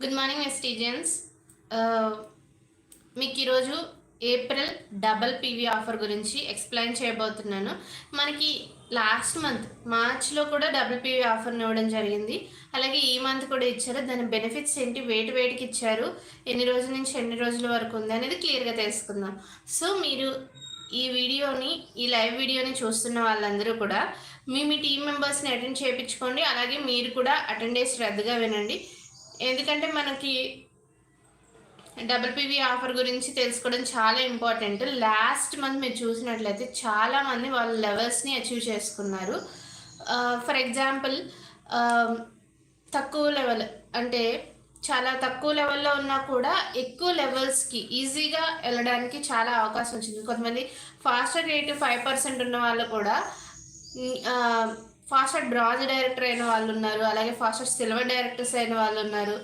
Good morning ఎస్టీజియన్స్ మీకు ఈరోజు ఏప్రిల్ డబల్ పీవీ ఆఫర్ గురించి ఎక్స్ప్లెయిన్ చేయబోతున్నాను. మనకి లాస్ట్ మంత్ మార్చ్లో కూడా డబుల్ పీవీ ఆఫర్ని ఇవ్వడం జరిగింది. అలాగే ఈ మంత్ కూడా ఇచ్చారు. దాని బెనిఫిట్స్ ఏంటి? వేటి వేటికి ఇచ్చారు. ఎన్ని రోజుల నుంచి ఎన్ని రోజుల వరకు ఉంది అనేది క్లియర్గా తెలుసుకుందాం. సో మీరు ఈ వీడియోని ఈ లైవ్ వీడియోని చూస్తున్న వాళ్ళందరూ కూడా మీ మీ టీం మెంబర్స్ని అటెండ్ చేయించుకోండి. అలాగే మీరు కూడా అటెండెన్స్ శ్రద్ధగా వినండి. ఎందుకంటే మనకి డబుల్ పీవీ ఆఫర్ గురించి తెలుసుకోవడం చాలా ఇంపార్టెంట్. లాస్ట్ మంత్ మీరు చూసినట్లయితే చాలామంది వాళ్ళ లెవెల్స్ని అచీవ్ చేసుకున్నారు. ఫర్ ఎగ్జాంపుల్ తక్కువ లెవెల్ అంటే చాలా తక్కువ లెవెల్లో ఉన్నా కూడా ఎక్కువ లెవెల్స్కి ఈజీగా వెళ్ళడానికి చాలా అవకాశం వచ్చింది. కొంతమంది ఫాస్టర్ రేట్ ఫైవ్ పర్సెంట్ ఉన్న వాళ్ళు కూడా ఫాస్టర్ బ్రాంజ్ డైరెక్టర్ అయిన వాళ్ళు ఉన్నారు. అలాగే ఫాస్టర్ సిల్వర్ డైరెక్టర్స్ అయిన వాళ్ళు ఉన్నారు.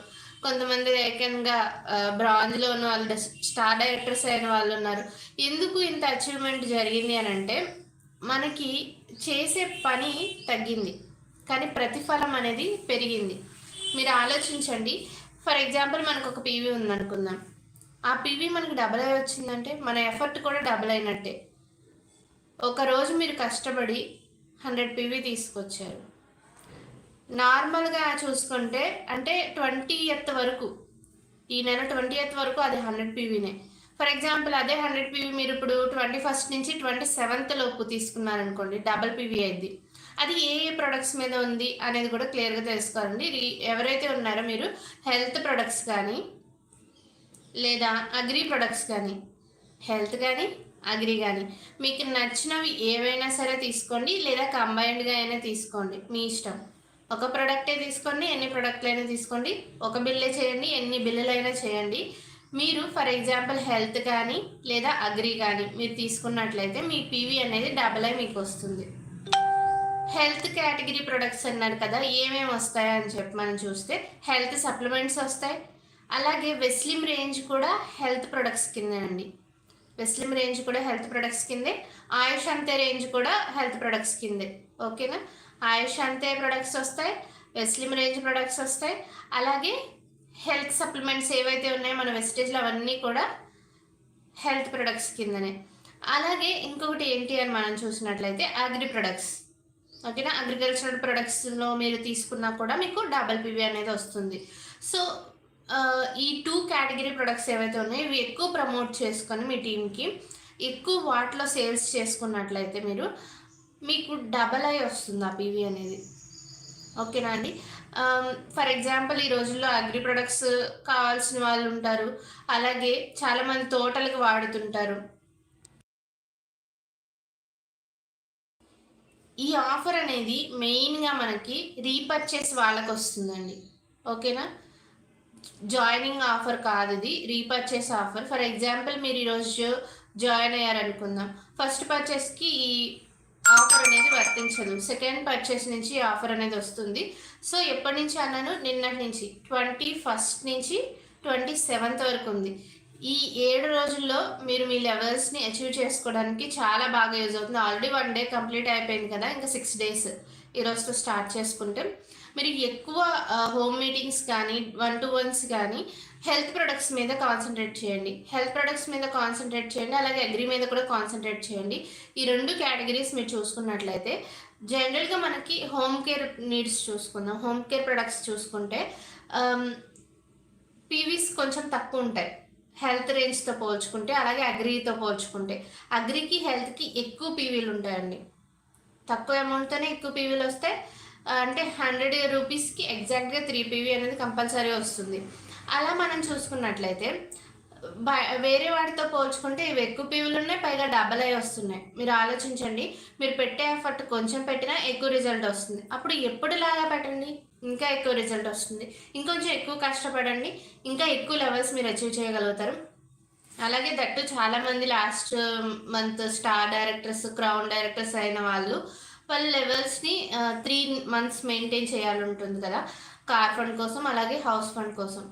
కొంతమంది ఏకంగా బ్రాంజ్లో ఉన్న వాళ్ళు స్టార్ డైరెక్టర్స్ అయిన వాళ్ళు ఉన్నారు. ఎందుకు ఇంత అచీవ్మెంట్ జరిగింది అని అంటే మనకి చేసే పని తగ్గింది. కానీ ప్రతిఫలం అనేది పెరిగింది. మీరు ఆలోచించండి. ఫర్ ఎగ్జాంపుల్ మనకు ఒక పీవీ ఉందనుకుందాం. ఆ పీవీ మనకు డబుల్ అయి వచ్చిందంటే మన ఎఫర్ట్ కూడా డబుల్ అయినట్టే. ఒకరోజు మీరు కష్టపడి హండ్రెడ్ పీవీ తీసుకొచ్చారు. నార్మల్గా చూసుకుంటే అంటే ట్వంటీ ఎత్ వరకు ఈ నెల ట్వంటీ ఎత్ వరకు అది హండ్రెడ్ పీవీనే. ఫర్ ఎగ్జాంపుల్ అదే హండ్రెడ్ పీవీ మీరు ఇప్పుడు ట్వంటీ ఫస్ట్ నుంచి ట్వంటీ సెవెంత్ లోపు తీసుకున్నారనుకోండి డబల్ పీవీ అయింది. అది ఏ ఏ ప్రొడక్ట్స్ మీద ఉంది అనేది కూడా క్లియర్గా తెలుసుకోవాలండి. ఎవరైతే ఉన్నారో మీరు హెల్త్ ప్రొడక్ట్స్ కానీ లేదా అగ్రి ప్రొడక్ట్స్ కానీ హెల్త్ కానీ అగ్రి కానీ మీకు నచ్చినవి ఏవైనా సరే తీసుకోండి లేదా కంబైన్డ్గా అయినా తీసుకోండి. మీ ఇష్టం. ఒక ప్రొడక్టే తీసుకోండి ఎన్ని ప్రోడక్ట్లైనా తీసుకోండి. ఒక బిల్లే చేయండి ఎన్ని బిల్లులైనా చేయండి. మీరు ఫర్ ఎగ్జాంపుల్ హెల్త్ కానీ లేదా అగ్రి కానీ మీరు తీసుకున్నట్లయితే మీ పీవీ అనేది డబల్ అయి మీకు వస్తుంది. హెల్త్ కేటగిరీ ప్రొడక్ట్స్ అన్నారు కదా ఏమేమి వస్తాయని చెప్పి మనం చూస్తే హెల్త్ సప్లిమెంట్స్ వస్తాయి. అలాగే వెస్లిమ్ రేంజ్ కూడా హెల్త్ ప్రొడక్ట్స్ కింద అండి. వెస్లిమ్ రేంజ్ కూడా హెల్త్ ప్రొడక్ట్స్ కిందే ఆయుష్ అంతే రేంజ్ కూడా హెల్త్ ప్రొడక్ట్స్ కిందే ఓకేనా ఆయుష్ అంతే ప్రొడక్ట్స్ వస్తాయి వెస్లిమ్ రేంజ్ ప్రొడక్ట్స్ వస్తాయి అలాగే హెల్త్ సప్లిమెంట్స్ ఏవైతే ఉన్నాయో మన వెస్టేజ్లో అవన్నీ కూడా హెల్త్ ప్రొడక్ట్స్ కిందనే అలాగే ఇంకొకటి ఏంటి అని మనం చూసినట్లయితే అగ్రి ప్రొడక్ట్స్ ఓకేనా అగ్రికల్చరల్ ప్రొడక్ట్స్లో మీరు తీసుకున్నా కూడా మీకు డబల్ పీవీ అనేది వస్తుంది. సో ఈ టూ కేటగిరీ ప్రొడక్ట్స్ ఏవైతే ఉన్నాయో ఇవి ఎక్కువ ప్రమోట్ చేసుకొని మీ టీంకి ఎక్కువ వాటిలో సేల్స్ చేసుకున్నట్లయితే మీరు మీకు డబల్ అయి వస్తుంది ఆ పీవీ అనేది. ఓకేనా అండి? ఫర్ ఎగ్జాంపుల్ ఈ రోజుల్లో అగ్రి ప్రొడక్ట్స్ కావాల్సిన వాళ్ళు ఉంటారు. అలాగే చాలామంది తోటలకు వాడుతుంటారు. ఈ ఆఫర్ అనేది మెయిన్గా మనకి రీపర్చేస్ వాళ్ళకి వస్తుందండి ఓకేనా? జాయినింగ్ ఆఫర్ కాదు ఇది. రీపర్చేస్ ఆఫర్ ఫర్ ఎగ్జాంపుల్ మీరు ఈరోజు జాయిన్ అయ్యారనుకుందాం. ఫస్ట్ పర్చేస్కి ఈ ఆఫర్ అనేది వర్తించదు. సెకండ్ పర్చేస్ నుంచి ఆఫర్ అనేది వస్తుంది. సో ఎప్పటి నుంచి అన్నాను? నిన్నటి నుంచి. ట్వంటీ ఫస్ట్ నుంచి ట్వంటీ సెవెంత్ వరకు ఉంది. ఈ ఏడు రోజుల్లో మీరు మీ లెవెల్స్ని అచీవ్ చేసుకోవడానికి చాలా బాగా యూజ్ అవుతుంది. ఆల్రెడీ వన్ డే కంప్లీట్ అయిపోయింది కదా. ఇంకా సిక్స్ డేస్ ఈరోజుతో స్టార్ట్ చేసుకుంటే. మీరు ఎక్కువ హోమ్ మీటింగ్స్ కానీ వన్ టు వన్స్ కానీ హెల్త్ ప్రొడక్ట్స్ మీద కాన్సన్ట్రేట్ చేయండి. హెల్త్ ప్రొడక్ట్స్ మీద కాన్సన్ట్రేట్ చేయండి అలాగే అగ్రి మీద కూడా కాన్సన్ట్రేట్ చేయండి. ఈ రెండు కేటగిరీస్ మీరు చూసుకున్నట్లయితే జనరల్గా మనకి హోమ్ కేర్ నీడ్స్ చూసుకుందాం. హోమ్ కేర్ ప్రొడక్ట్స్ చూసుకుంటే పీవీస్ కొంచెం తక్కువ ఉంటాయి. హెల్త్ రేంజ్తో పోల్చుకుంటే అలాగే అగ్రితో పోల్చుకుంటే. అగ్రికి హెల్త్కి ఎక్కువ పీవీలు ఉంటాయండి. తక్కువ అమౌంట్తోనే ఎక్కువ పీవీలు వస్తాయి. అంటే హండ్రెడ్ రూపీస్కి ఎగ్జాక్ట్గా త్రీ పీవీ అనేది కంపల్సరీ వస్తుంది. అలా మనం చూసుకున్నట్లయితే వేరే వాటితో పోల్చుకుంటే ఇవి ఎక్కువ పీవీలు ఉన్నాయి పైగా డబల్ అయి వస్తున్నాయి. మీరు ఆలోచించండి మీరు పెట్టే ఎఫర్ట్ కొంచెం పెట్టినా ఎక్కువ రిజల్ట్ వస్తుంది. అప్పుడు ఎప్పుడులాగా పెట్టండి? ఇంకా ఎక్కువ రిజల్ట్ వస్తుంది. ఇంకొంచెం ఎక్కువ కష్టపడండి ఇంకా ఎక్కువ లెవెల్స్ మీరు అచీవ్ చేయగలుగుతారు. అలాగే దట్టు చాలామంది last month star directors crown directors అయిన వాళ్ళు వాళ్ళ లెవెల్స్ని త్రీ మంత్స్ మెయింటైన్ చేయాలి ఉంటుంది కదా. కార్ ఫండ్ కోసం అలాగే హౌస్ ఫండ్ కోసం.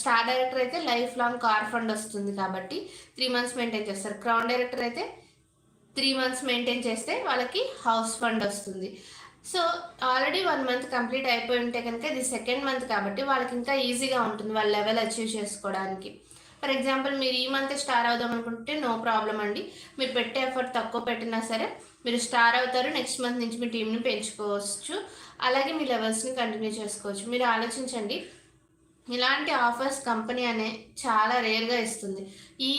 స్టార్ డైరెక్టర్ అయితే లైఫ్ లాంగ్ కార్ ఫండ్ వస్తుంది కాబట్టి త్రీ మంత్స్ మెయింటైన్ చేస్తారు. క్రౌన్ డైరెక్టర్ అయితే త్రీ మంత్స్ మెయింటైన్ చేస్తే వాళ్ళకి హౌస్ ఫండ్ వస్తుంది. So already one month complete అయిపోయి ఉంటే కనుక ఇది సెకండ్ మంత్ కాబట్టి వాళ్ళకి ఇంకా ఈజీగా ఉంటుంది వాళ్ళ లెవెల్ అచీవ్ చేసుకోవడానికి. ఫర్ ఎగ్జాంపుల్ మీరు ఈ మంత్ స్టార్ అవుదాం అనుకుంటే నో ప్రాబ్లం అండి. మీరు పెట్టే ఎఫర్ట్ తక్కువ పెట్టినా సరే మీరు స్టార్ అవుతారు నెక్స్ట్ మంత్ నుంచి మీ టీంని పెంచుకోవచ్చు. అలాగే మీ లెవెల్స్ని కంటిన్యూ చేసుకోవచ్చు. మీరు ఆలోచించండి ఇలాంటి ఆఫర్స్ కంపెనీ అనే చాలా రేర్గా ఇస్తుంది. ఈ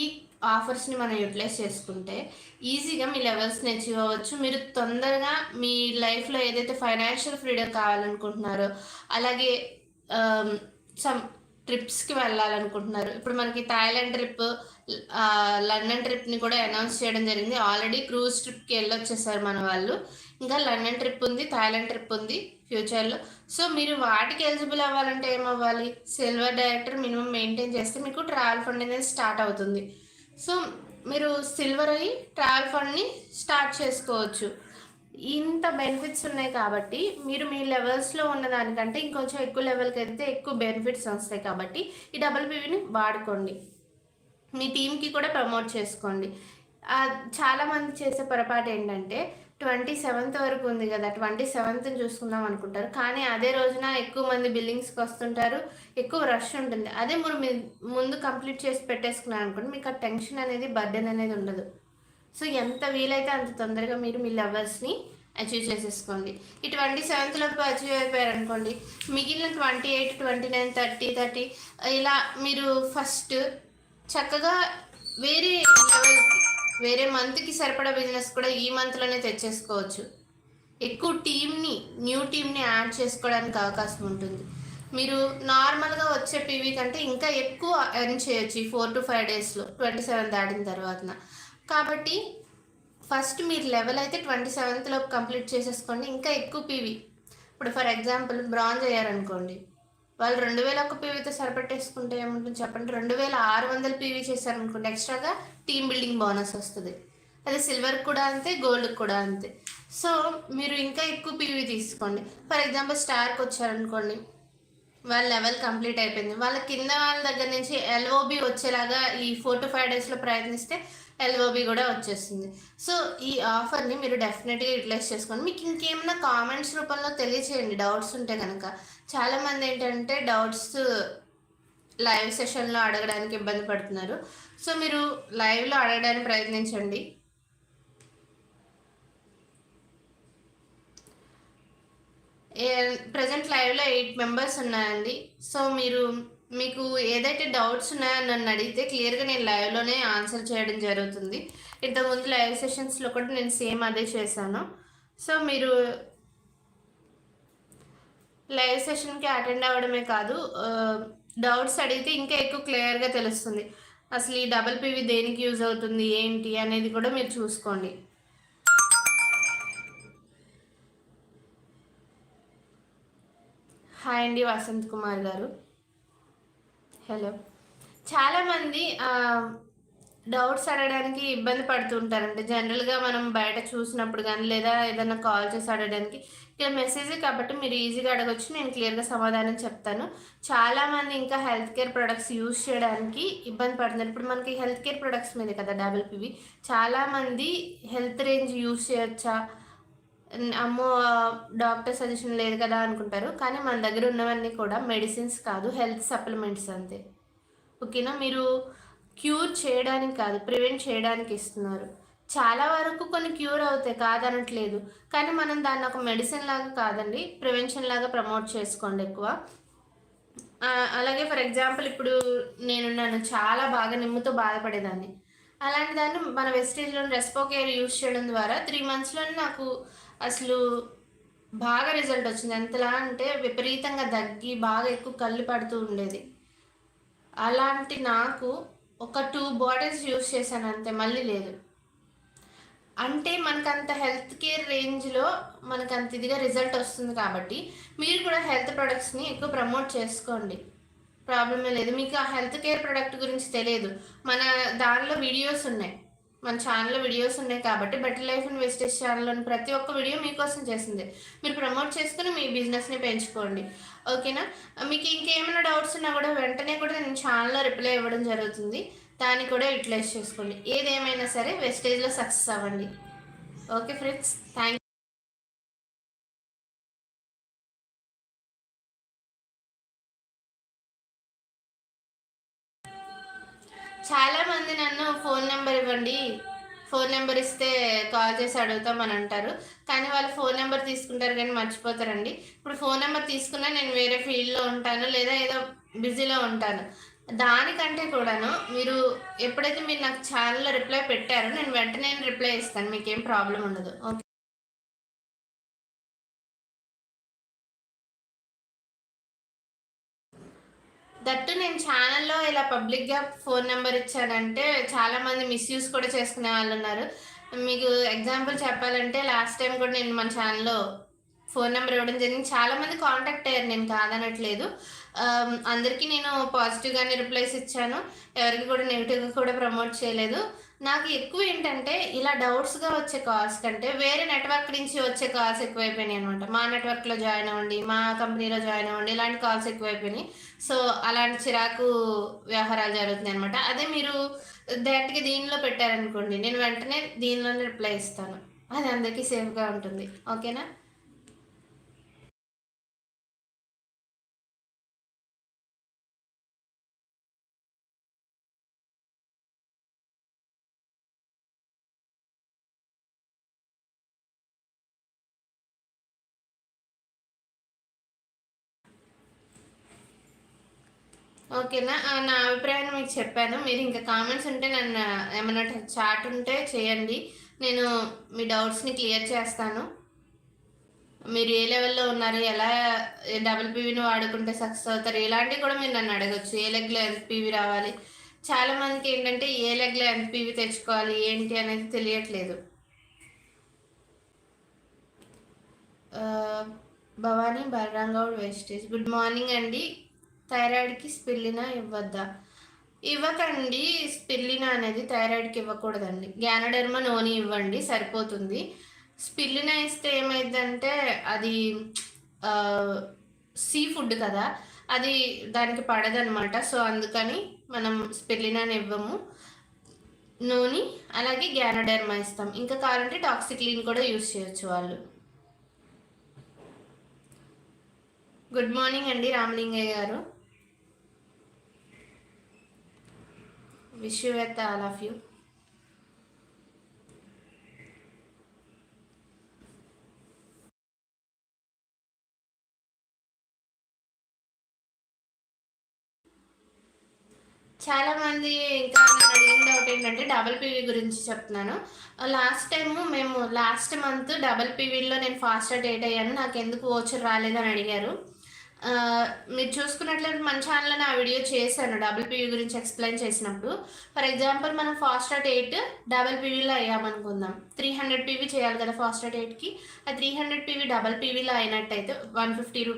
ఆఫర్స్ని మనం యూటిలైజ్ చేసుకుంటే ఈజీగా మీ లెవెల్స్ని అచీవ్ అవ్వచ్చు. మీరు తొందరగా మీ లైఫ్లో ఏదైతే ఫైనాన్షియల్ ఫ్రీడమ్ కావాలనుకుంటున్నారో అలాగే సమ్ ట్రిప్స్కి వెళ్ళాలనుకుంటున్నారు. ఇప్పుడు మనకి థాయిలాండ్ ట్రిప్ లండన్ ట్రిప్ని కూడా అనౌన్స్ చేయడం జరిగింది. ఆల్రెడీ క్రూజ్ ట్రిప్కి వెళ్ళొచ్చేసారు మన వాళ్ళు. ఇంకా లండన్ ట్రిప్ ఉంది థాయిలాండ్ ట్రిప్ ఉంది ఫ్యూచర్లో. సో మీరు వాటికి ఎలిజిబుల్ అవ్వాలంటే ఏమవ్వాలి? సిల్వర్ డైరెక్టర్ మినిమం మెయింటైన్ చేస్తే మీకు ట్రావెల్ ఫండ్ అనేది స్టార్ట్ అవుతుంది. సో మీరు సిల్వర్ అయ్యి ట్రావెల్ ఫండ్ని స్టార్ట్ చేసుకోవచ్చు. ఇంత బెనిఫిట్స్ ఉన్నాయి కాబట్టి మీరు మీ లెవెల్స్లో ఉన్న దానికంటే ఇంకొంచెం ఎక్కువ లెవెల్కి వెళ్తే ఎక్కువ బెనిఫిట్స్ వస్తాయి కాబట్టి ఈ డబుల్ పీవీని వాడుకోండి. మీ టీంకి కూడా ప్రమోట్ చేసుకోండి. చాలామంది చేసే పొరపాటు ఏంటంటే ట్వంటీ సెవెంత్ వరకు ఉంది కదా ట్వంటీ సెవెంత్ చూసుకుందాం అనుకుంటారు. కానీ అదే రోజున ఎక్కువ మంది బిల్లింగ్స్కి వస్తుంటారు ఎక్కువ రష్ ఉంటుంది. అదే మీరు ముందు కంప్లీట్ చేసి పెట్టేసుకున్నారు అనుకోండి మీకు ఆ టెన్షన్ అనేది బర్డెన్ అనేది ఉండదు. సో ఎంత వీలైతే అంత తొందరగా మీరు మీ లవర్స్ని అచీవ్ చేసేసుకోండి. ఈ ట్వంటీ సెవెంత్లోపు అచీవ్ అయిపోయారు అనుకోండి మిగిలిన twenty eight twenty nine thirty thirty ఇలా మీరు ఫస్ట్ చక్కగా వేరే లెవెల్ వేరే మంత్కి సరిపడా బిజినెస్ కూడా ఈ మంత్లోనే తెచ్చేసుకోవచ్చు. ఎక్కువ టీమ్ని న్యూ టీమ్ని యాడ్ చేసుకోవడానికి అవకాశం ఉంటుంది. మీరు నార్మల్గా వచ్చే పీవీ కంటే ఇంకా ఎక్కువ ఎర్న్ చేయొచ్చు ఈ ఫోర్ టు ఫైవ్ డేస్లో ట్వంటీ సెవెన్ దాటిన తర్వాత. కాబట్టి ఫస్ట్ మీరు లెవెల్ అయితే ట్వంటీ సెవెంత్లో కంప్లీట్ చేసేసుకోండి. ఇంకా ఎక్కువ పీవీ ఇప్పుడు ఫర్ ఎగ్జాంపుల్ బ్రాంజ్ అయ్యారనుకోండి. వాళ్ళు రెండు వేల ఒక్క పీవీతో సరిపెట్టేసుకుంటే ఏముంటుంది చెప్పండి? రెండు వేల ఆరు వందల పీవీ చేశారనుకోండి ఎక్స్ట్రాగా టీమ్ బిల్డింగ్ బోనస్ వస్తుంది. అది సిల్వర్ కూడా అంతే గోల్డ్ కూడా అంతే. సో మీరు ఇంకా ఎక్కువ పీవీ తీసుకోండి. ఫర్ ఎగ్జాంపుల్ స్టార్కి వచ్చారనుకోండి వాళ్ళ లెవెల్ కంప్లీట్ అయిపోయింది. వాళ్ళ కింద వాళ్ళ దగ్గర నుంచి ఎల్ఓబి వచ్చేలాగా ఈ ఫోర్ టు ఫైవ్ డేస్లో ప్రయత్నిస్తే ఎల్ఓబి కూడా వచ్చేస్తుంది సో ఈ ఆఫర్ని మీరు డెఫినెట్గా యూటిలైజ్ చేసుకోండి. మీకు ఇంకేమైనా కామెంట్స్ రూపంలో తెలియచేయండి. డౌట్స్ ఉంటే కనుక చాలామంది ఏంటంటే డౌట్స్ లైవ్ సెషన్లో అడగడానికి ఇబ్బంది పడుతున్నారు. సో మీరు లైవ్లో అడగడానికి ప్రయత్నించండి. ప్రజెంట్ లైవ్లో ఎయిట్ మెంబర్స్ ఉన్నాయండి. సో మీరు మీకు ఏదైతే డౌట్స్ ఉన్నాయో నన్ను అడిగితే క్లియర్గా నేను లైవ్లోనే ఆన్సర్ చేయడం జరుగుతుంది. ఇంతకుముందు లైవ్ సెషన్స్లో కూడా నేను సేమ్ అదే చేశాను. సో మీరు లైవ్ సెషన్కి అటెండ్ అవ్వడమే కాదు డౌట్స్ అడిగితే ఇంకా ఎక్కువ క్లియర్గా తెలుస్తుంది. అసలు ఈ డబల్ పీవీ దేనికి యూజ్ అవుతుంది ఏంటి అనేది కూడా మీరు చూసుకోండి. హాయ్ అండి వసంత్ కుమార్ గారు. హలో. చాలామంది డౌట్స్ అడగడానికి ఇబ్బంది పడుతుంటారంటే జనరల్గా మనం బయట చూసినప్పుడు కానీ లేదా ఏదైనా కాల్ చేసి అడగడానికి ఇక్కడ మెసేజ్ కాబట్టి మీరు ఈజీగా అడగొచ్చు. నేను క్లియర్గా సమాధానం చెప్తాను. చాలామంది ఇంకా హెల్త్ కేర్ ప్రొడక్ట్స్ యూజ్ చేయడానికి ఇబ్బంది పడుతున్నారు. ఇప్పుడు మనకి హెల్త్ కేర్ ప్రొడక్ట్స్ మీద కదా డబుల్ పివి. చాలామంది హెల్త్ రేంజ్ యూజ్ చేయొచ్చా? అమ్మో డాక్టర్ సజెషన్ లేదు కదా అనుకుంటారు. కానీ మన దగ్గర ఉన్నవన్నీ కూడా మెడిసిన్స్ కాదు హెల్త్ సప్లిమెంట్స్ అంతే. ఓకేనా? మీరు క్యూర్ చేయడానికి కాదు ప్రివెంట్ చేయడానికి ఇస్తున్నారు. చాలా వరకు కొన్ని క్యూర్ అవుతాయి కాదనట్లేదు. కానీ మనం దాన్ని ఒక మెడిసిన్ లాగా కాదండి ప్రివెన్షన్ లాగా ప్రమోట్ చేసుకోండి ఎక్కువ. అలాగే ఫర్ ఎగ్జాంపుల్ ఇప్పుడు నేను చాలా బాగా నిమ్ముతో బాధపడేదాన్ని. అలాంటి దాన్ని మన వెస్టేజ్లో రెస్పో కేర్ యూస్ చేయడం ద్వారా త్రీ మంత్స్లోనే నాకు అసలు బాగా రిజల్ట్ వచ్చింది. ఎంతలా అంటే విపరీతంగా దగ్గి బాగా ఎక్కువ కళ్ళు పడుతూ ఉండేది. అలాంటి నాకు ఒక టూ బాటిల్స్ యూస్ చేశాను అంతే మళ్ళీ లేదు. అంటే మనకంత హెల్త్ కేర్ రేంజ్లో మనకు అంత ఇదిగా రిజల్ట్ వస్తుంది కాబట్టి మీరు కూడా హెల్త్ ప్రొడక్ట్స్ని ఎక్కువ ప్రమోట్ చేసుకోండి. ప్రాబ్లమే లేదు. మీకు ఆ హెల్త్ కేర్ ప్రొడక్ట్ గురించి తెలియదు. మన దానిలో వీడియోస్ ఉన్నాయి. మన ఛానల్లో వీడియోస్ ఉన్నాయి కాబట్టి బెటర్ లైఫ్ అండ్ వెస్టేజ్ ఛానల్లోని ప్రతి ఒక్క వీడియో మీకోసం చేసింది. మీరు ప్రమోట్ చేసుకుని మీ బిజినెస్ని పెంచుకోండి. ఓకేనా మీకు ఇంకేమైనా డౌట్స్ ఉన్నా కూడా వెంటనే కూడా నేను ఛానల్లో రిప్లై ఇవ్వడం జరుగుతుంది. దాన్ని కూడా యూటిలైజ్ చేసుకోండి. ఏదేమైనా సరే వెస్టేజ్లో సక్సెస్ అవ్వండి. ఓకే ఫ్రెండ్స్ థ్యాంక్ చాలా మంది నన్ను ఫోన్ నెంబర్ ఇవ్వండి ఫోన్ నెంబర్ ఇస్తే కాల్ చేసి అడుగుతామని అంటారు. కానీ వాళ్ళు ఫోన్ నెంబర్ తీసుకుంటారు కానీ మర్చిపోతారండి. ఇప్పుడు ఫోన్ నెంబర్ తీసుకున్నా నేను వేరే ఫీల్డ్లో ఉంటాను లేదా ఏదో బిజీలో ఉంటాను. దానికంటే కూడాను మీరు ఎప్పుడైతే మీరు నాకు ఛానల్లో రిప్లై పెట్టారో నేను వెంటనే రిప్లై ఇస్తాను మీకేం ప్రాబ్లం ఉండదు. ఓకే. దట్టు నేను ఛానల్లో ఇలా పబ్లిక్గా ఫోన్ నెంబర్ ఇచ్చానంటే చాలామంది మిస్యూస్ మిస్యూజ్ కూడా చేసుకునే వాళ్ళు ఉన్నారు. మీకు ఎగ్జాంపుల్ చెప్పాలంటే లాస్ట్ టైం కూడా నేను మన ఛానల్లో ఫోన్ నెంబర్ ఇవ్వడం జరిగింది. చాలామంది కాంటాక్ట్ అయ్యారు నేను కాదనట్లేదు. అందరికీ నేను పాజిటివ్గానే రిప్లైస్ ఇచ్చాను. ఎవరికి కూడా నెగిటివ్గా కూడా ప్రమోట్ చేయలేదు. నాకు ఎక్కువ ఏంటంటే ఇలా డౌట్స్గా వచ్చే కాల్స్ కంటే వేరే నెట్వర్క్ నుంచి వచ్చే కాల్స్ ఎక్కువైపోయినాయి అనమాట మా నెట్వర్క్లో జాయిన్ అవ్వండి మా కంపెనీలో జాయిన్ అవ్వండి ఇలాంటి కాల్స్ ఎక్కువైపోయినాయి. సో అలాంటి చిరాకు వ్యవహారాలు జరుగుతున్నాయి అనమాట అదే మీరు డైరెక్ట్గా దీనిలో పెట్టారనుకోండి నేను వెంటనే దీనిలోనే రిప్లై ఇస్తాను. అది అందరికీ సేఫ్గా ఉంటుంది. ఓకేనా ఓకేనా? నా అభిప్రాయాన్ని మీకు చెప్పాను. మీరు ఇంకా కామెంట్స్ ఉంటే నన్ను ఏమైనా చాట్ ఉంటే చేయండి. నేను మీ డౌట్స్ని క్లియర్ చేస్తాను. మీరు ఏ లెవెల్లో ఉన్నారు ఎలా డబుల్ పీవీని వాడుకుంటే సక్సెస్ అవుతారు ఇలాంటివి కూడా మీరు నన్ను అడగచ్చు. ఏ లెగ్లో ఎంత పీవీ రావాలి? చాలామందికి ఏంటంటే ఏ లెగ్లో ఎంత పీవీ తెచ్చుకోవాలి ఏంటి అనేది తెలియట్లేదు. ఆ, Bhavani Balaramgoud Vestige good morning అండి. థైరాయిడ్కి స్పిల్లినా ఇవ్వద్దా? ఇవ్వకండి స్పిల్లినా అనేది థైరాయిడ్కి ఇవ్వకూడదండి. గ్యానడర్మ నోని ఇవ్వండి సరిపోతుంది. స్పిల్లినా ఇస్తే ఏమైందంటే అది సీ ఫుడ్ కదా అది దానికి పడదనమాట సో అందుకని మనం స్పిల్లినాని ఇవ్వము. నూనె అలాగే గ్యానడర్మా ఇస్తాం. ఇంకా కావాలంటే టాక్సిక్లీన్ కూడా యూస్ చేయొచ్చు వాళ్ళు. గుడ్ మార్నింగ్ అండి రామలింగయ్య గారు. Wish you all of you. చాలా మంది ఇంకా నేను అడిగిన డౌట్ ఏంటంటే డబల్ పీవీ గురించి చెప్తున్నాను. లాస్ట్ టైం మేము లాస్ట్ మంత్ డబల్ పీవీలో నేను ఫాస్ట్ డేట్ అయ్యాను. నాకు ఎందుకు ఓచర్ రాలేదని అడిగారు. మీరు చూసుకున్నట్లయితే మన ఛానల్లో ఆ వీడియో చేశాను డబుల్ పీవీ గురించి ఎక్స్ప్లెయిన్ చేసినప్పుడు. ఫర్ ఎగ్జాంపుల్ మనం ఫాస్ట్ అట్ ఎయిట్ డబల్ పీవీలో అయ్యామనుకుందాం. త్రీ హండ్రెడ్ పీవీ చేయాలి కదా ఫాస్ట్ అట్ ఎయిట్కి. ఆ త్రీ హండ్రెడ్ పీవీ డబల్ పీవీలో అయినట్టయితే వన్ ఫిఫ్టీ రూ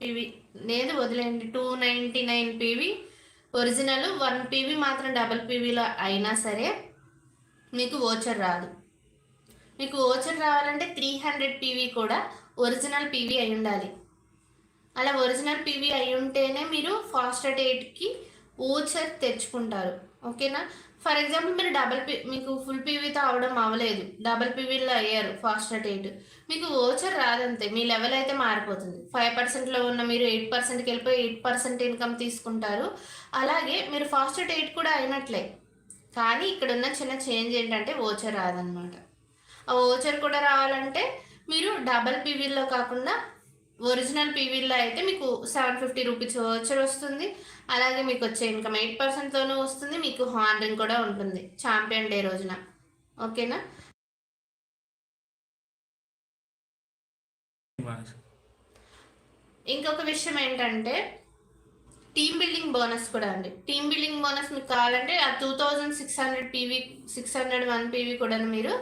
పీవీ లేదు వదిలేండి two ninety nine PV original one PV మాత్రం డబల్ పీవీలో అయినా సరే మీకు ఓచర్ రాదు. మీకు ఓచర్ రావాలంటే త్రీ హండ్రెడ్ పీవీ కూడా ఒరిజినల్ పీవీ అయి ఉండాలి. అలా ఒరిజినల్ పీవీ అయి ఉంటేనే మీరు ఫాస్ట్ డేట్కి ఎయిట్కి ఓచర్ తెచ్చుకుంటారు. ఓకేనా? ఫర్ ఎగ్జాంపుల్ మీరు డబల్ పీ మీకు ఫుల్ పీవీతో అవడం అవ్వలేదు. డబల్ పీవీలో అయ్యారు ఫాస్ట్ డేట్. ఎయిట్ మీకు ఓచర్ రాదంతే. మీ లెవెల్ అయితే మారిపోతుంది. ఫైవ్ పర్సెంట్లో ఉన్న మీరు ఎయిట్ పర్సెంట్కి వెళ్ళిపోయి ఎయిట్ పర్సెంట్ ఇన్కమ్ తీసుకుంటారు. అలాగే మీరు ఫాస్ట్ డేట్ ఎయిట్ కూడా అయినట్లే. కానీ ఇక్కడ ఉన్న చిన్న చేంజ్ ఏంటంటే ఓచర్ రాదనమాట. ఆ ఓచర్ కూడా రావాలంటే మీరు డబల్ పీవీలో కాకుండా ఒరిజినల్ పీవీలో అయితే మీకు సెవెన్ ఫిఫ్టీ రూపీస్ వచ్చర్ వస్తుంది. అలాగే మీకు వచ్చే ఇన్కమ్ ఎయిట్ పర్సెంట్తోనూ వస్తుంది. మీకు హాండ్రింగ్ కూడా ఉంటుంది. ఛాంపియన్ డే రోజున. ఓకేనా? ఇంకొక విషయం ఏంటంటే టీమ్ బిల్డింగ్ బోనస్ కూడా అండి. టీమ్ బిల్డింగ్ బోనస్ మీకు కావాలంటే ఆ two thousand six hundred PV six hundred one PV కూడా మీరు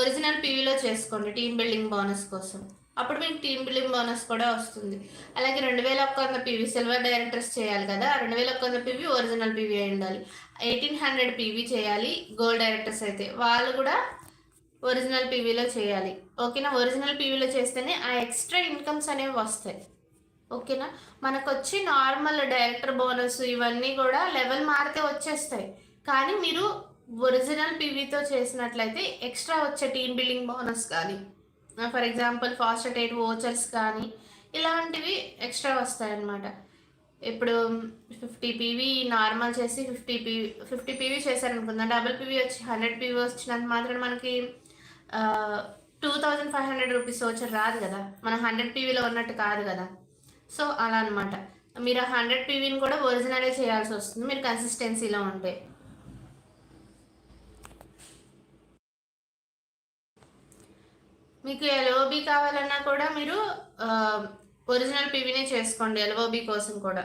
ఒరిజినల్ పీవీలో చేసుకోండి టీమ్ బిల్డింగ్ బోనస్ కోసం. అప్పుడు మీకు టీమ్ బిల్డింగ్ బోనస్ కూడా వస్తుంది. అలాగే రెండు వేల ఒక్క వంద పీవీ సిల్వర్ డైరెక్టర్స్ చేయాలి కదా రెండు వేల ఒక్క వంద పీవీ ఒరిజినల్ పీవీ అయి ఉండాలి. ఎయిటీన్ హండ్రెడ్ పీవీ చేయాలి గోల్డ్ డైరెక్టర్స్ అయితే. వాళ్ళు కూడా ఒరిజినల్ పీవీలో చేయాలి. ఓకేనా? ఒరిజినల్ పీవీలో చేస్తేనే ఆ ఎక్స్ట్రా ఇన్కమ్స్ అనేవి వస్తాయి. ఓకేనా? మనకు వచ్చి నార్మల్ డైరెక్టర్ బోనస్ ఇవన్నీ కూడా లెవెల్ మారితే వచ్చేస్తాయి. కానీ మీరు ఒరిజినల్ పీవీతో చేసినట్లయితే ఎక్స్ట్రా వచ్చే టీమ్ బిల్డింగ్ బోనస్ కానీ for example fast eight vouchers కానీ ఇలాంటివి ఎక్స్ట్రా వస్తాయన్నమాట. ఇప్పుడు ఫిఫ్టీ పీవీ నార్మల్ చేసి ఫిఫ్టీ పీవీ ఫిఫ్టీ పీవీ చేశారనుకుందాం. డబుల్ పీవీ వచ్చి హండ్రెడ్ పీవీ వచ్చినంత మాత్రం మనకి two thousand five hundred rupees వచ్చి రాదు కదా. మన హండ్రెడ్ పీవీలో ఉన్నట్టు కాదు కదా. సో అలా అనమాట మీరు హండ్రెడ్ పీవీని కూడా ఒరిజినలే చేయాల్సి వస్తుంది. మీరు కన్సిస్టెన్సీలో ఉంటే. మీకు ఎల్ఓబి కావాలన్నా కూడా మీరు ఒరిజినల్ పీవీనే చేసుకోండి ఎల్ఓబి కోసం కూడా.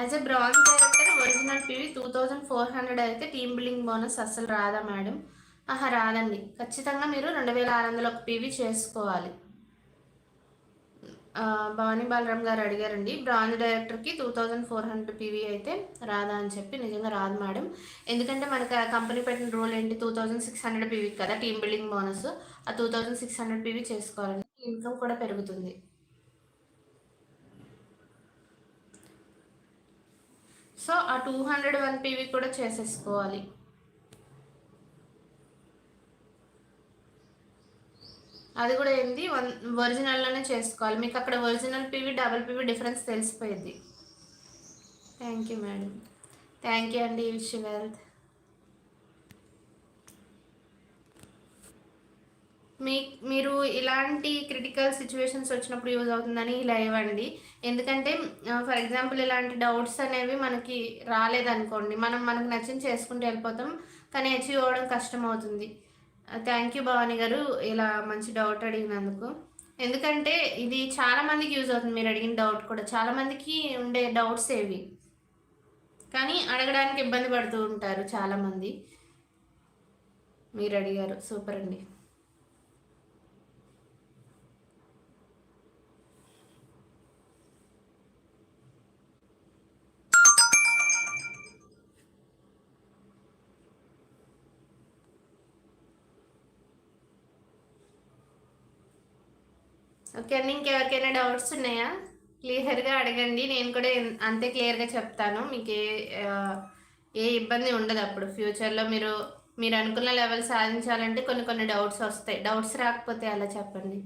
As a bronze director original PV two thousand four hundred అయితే టీమ్ బిల్డింగ్ బోనస్ అస్సలు రాదా మేడం ఆహా రాదండి. ఖచ్చితంగా మీరు రెండు వేల ఆరు వందల ఒక పీవీ చేసుకోవాలి. భవానీ బాలరామ్ గారు అడిగారండి బ్రాంజ్ డైరెక్టర్కి two thousand four hundred PV అయితే రాదా అని చెప్పి. నిజంగా రాదు మేడం ఎందుకంటే మనకి కంపెనీ పెట్టిన రూల్ ఏంటి? Two thousand six hundred PV కదా టీమ్ బిల్డింగ్ బోనస్ ఆ two thousand six hundred PV చేసుకోవాలండి ఇన్కమ్ కూడా పెరుగుతుంది. సో ఆ టూ హండ్రెడ్ వన్ పీవీ కూడా చేసేసుకోవాలి. అది కూడా ఏంది? వన్ ఒరిజినల్లోనే చేసుకోవాలి. మీకు అక్కడ original PV double PV difference తెలిసిపోయింది. Thank you madam. Thank you అండి విష్ వెల్త్ మీ మీరు ఇలాంటి క్రిటికల్ సిచ్యువేషన్స్ వచ్చినప్పుడు యూజ్ అవుతుందని ఇలా ఇవ్వండి. ఎందుకంటే ఫర్ ఎగ్జాంపుల్ ఇలాంటి డౌట్స్ అనేవి మనకి రాలేదనుకోండి. మనం మనకు నచ్చింది చేసుకుంటూ వెళ్ళిపోతాం కానీ అచీవ్ అవ్వడం కష్టం అవుతుంది థ్యాంక్ యూ భవానీ గారు ఇలా మంచి డౌట్ అడిగినందుకు. ఎందుకంటే ఇది చాలామందికి యూజ్ అవుతుంది. మీరు అడిగిన డౌట్ కూడా చాలామందికి ఉండే డౌట్స్ ఏవి? కానీ అడగడానికి ఇబ్బంది పడుతూ ఉంటారు చాలామంది మీరు అడిగారు. సూపర్ అండి. ఓకే అండి ఇంకెవరికైనా డౌట్స్ ఉన్నాయా? క్లియర్గా అడగండి నేను కూడా అంతే క్లియర్గా చెప్తాను. మీకు ఏ ఏ ఇబ్బంది ఉండదు అప్పుడు. ఫ్యూచర్లో మీరు మీరు అనుకున్న లెవెల్ సాధించాలంటే కొన్ని కొన్ని డౌట్స్ వస్తాయి. డౌట్స్ రాకపోతే అలా చెప్పండి.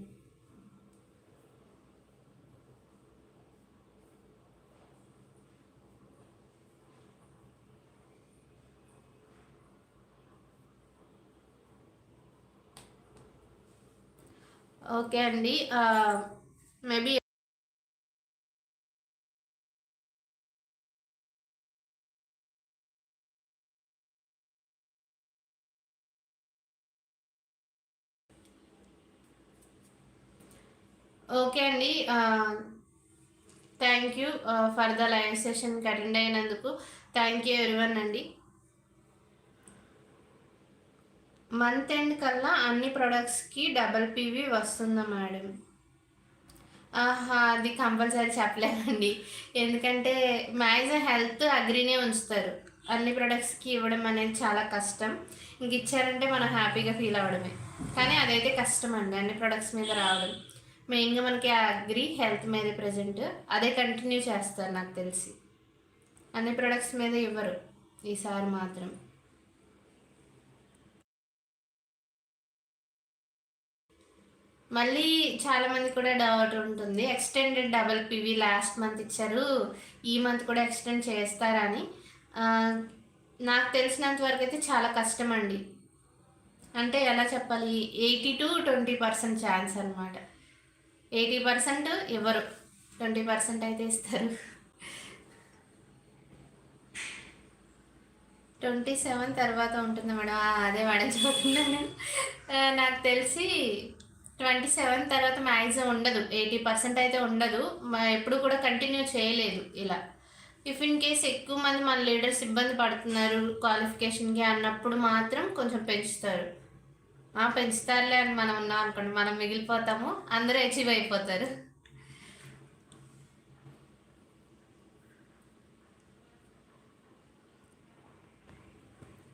ఓకే అండి. మేబీ ఓకే అండి. Thank you for the live సెషన్కి attend అయినందుకు. థ్యాంక్ యూ ఎవరివన్ అండి. మంత్ ఎండ్ కల్లా అన్ని ప్రొడక్ట్స్కి డబల్ పీవీ వస్తుందా మేడం ఆహా అది కంపల్సరీ చెప్పలేదండి ఎందుకంటే మ్యాక్సిమం హెల్త్ అగ్రీనే ఉంచుతారు. అన్ని ప్రొడక్ట్స్కి ఇవ్వడం అనేది చాలా కష్టం. ఇంక ఇచ్చారంటే మనం హ్యాపీగా ఫీల్ అవ్వడమే. కానీ అదైతే కష్టం అండి అన్ని ప్రొడక్ట్స్ మీద రావడం. మెయిన్గా మనకి అగ్రి హెల్త్ మీద ప్రజెంట్ అదే కంటిన్యూ చేస్తారు నాకు తెలిసి. అన్ని ప్రొడక్ట్స్ మీద ఇవ్వరు ఈసారి మాత్రం. మళ్ళీ చాలా మంది కూడా డౌట్ ఉంటుంది. Extended double PV last month ఇచ్చారు. ఈ మంత్ కూడా ఎక్స్టెండ్ చేస్తారని. నాకు తెలిసినంత వరకు అయితే చాలా కష్టం అండి. అంటే ఎలా చెప్పాలి? Eighty to twenty percent chance అనమాట ఎయిటీ పర్సెంట్ ఇవ్వరు ట్వంటీ పర్సెంట్ అయితే ఇస్తారు. ట్వంటీ సెవెన్ తర్వాత ఉంటుంది మేడం. అదే మేడం చెప్తున్నాను నాకు తెలిసి ట్వంటీ సెవెన్ తర్వాత మ్యాక్సిమం ఉండదు. ఎయిటీ పర్సెంట్ అయితే ఉండదు. ఎప్పుడు కూడా కంటిన్యూ చేయలేదు ఇలా. ఇఫ్ ఇన్ కేస్ ఎక్కువ మంది మన లీడర్స్ ఇబ్బంది పడుతున్నారు క్వాలిఫికేషన్కి అన్నప్పుడు మాత్రం కొంచెం పెంచుతారు. పెంచుతారులే అని మనం ఉన్నాం అనుకోండి. మనం మిగిలిపోతాము. అందరూ అచీవ్ అయిపోతారు.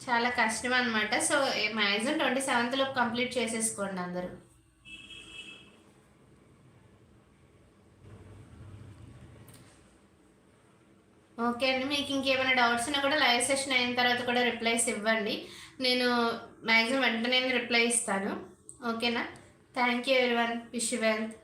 చాలా కష్టం అనమాట సో మ్యాక్సిమం ట్వంటీ సెవెంత్లో కంప్లీట్ చేసేసుకోండి అందరూ. ఓకే అండి. మీకు ఇంకేమైనా డౌట్స్ ఉన్నా కూడా లైవ్ సెషన్ అయిన తర్వాత కూడా రిప్లైస్ ఇవ్వండి. నేను మ్యాక్సిమం వెంటనే రిప్లై ఇస్తాను. ఓకేనా? Thank you every one wish wealth